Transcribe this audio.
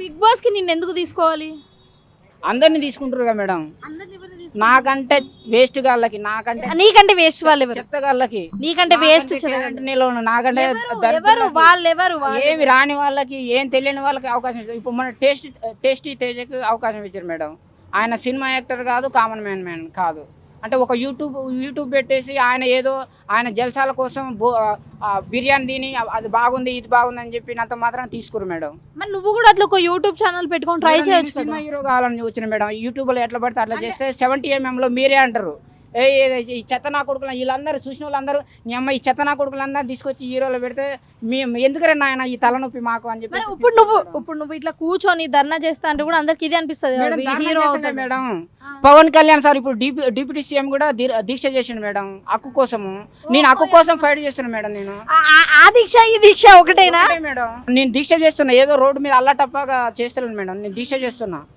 Big బాస్కి నిన్ను ఎందుకు తీసుకోవాలి? అందరిని తీసుకుంటారు కదా మేడం. నాకంటే వేస్ట్ గాళ్ళకి నాకంటే నీకంటే వేస్ట్ వాళ్ళు ఎవరు? చెత్త గాళ్ళకి. నీకంటే వేస్ట్ నిలవను, నాకంటే ఎవరు? వాళ్ళు ఎవరు? ఏమి రాని వాళ్ళకి ఏం తెలియని వాళ్ళకి అవకాశం ఇచ్చారు. ఇప్పుడు మన టేస్ట్ టేస్టీ తేజకి అవకాశం ఇచ్చారు మేడం. ఆయన సినిమా యాక్టర్ కాదు కామన్ మ్యాన్ మ్యాన్ కాదు. అంటే ఒక యూట్యూబ్ యూట్యూబ్ పెట్టేసి ఆయన ఏదో ఆయన జల్సాల కోసం బిర్యానీ తిని అది బాగుంది ఇది బాగుంది అని చెప్పినంత మాత్రం తీసుకురు మేడం. మరి నువ్వు కూడా అట్లా ఒక యూట్యూబ్ ఛానల్ పెట్టుకొని ట్రై చేయొచ్చు సినిమా హీరో కావాలని వచ్చిన మేడం. యూట్యూబ్లో ఎట్లా పడితే అట్లా చేస్తే సెవెంటీ ఎంఎం లో మీరే అంటారు. ఏ ఈ చెత్త నా కొడుకులు వీళ్ళందరూ చూసిన వాళ్ళందరూ నీ అమ్మ ఈ చెత్త నా కొడుకులందరూ తీసుకొచ్చి హీరోలో పెడితే మేము ఎందుకరే నాయన ఈ తలనొప్పి మాకు? అని చెప్పి ఇప్పుడు నువ్వు ఇప్పుడు నువ్వు ఇట్లా కూర్చొని ధర్నా చేస్తా అంటే కూడా అందరికి ఇది అనిపిస్తుంది మేడం, పవన్ కళ్యాణ్ సార్ ఇప్పుడు డిప్యూ డిప్యూటీ సీఎం కూడా దీక్ష చేసిండు మేడం హక్కు కోసము. నేను హక్కు కోసం ఫైట్ చేస్తున్నా మేడం నేను. ఆ- దీక్ష ఈ దీక్ష ఒకటేనా? ఒకటే మేడం. నేను దీక్ష చేస్తున్నా ఏదో రోడ్డు మీద అల్లా టప్పాగా చేస్తున్నాను మేడం నేను దీక్ష చేస్తున్నా.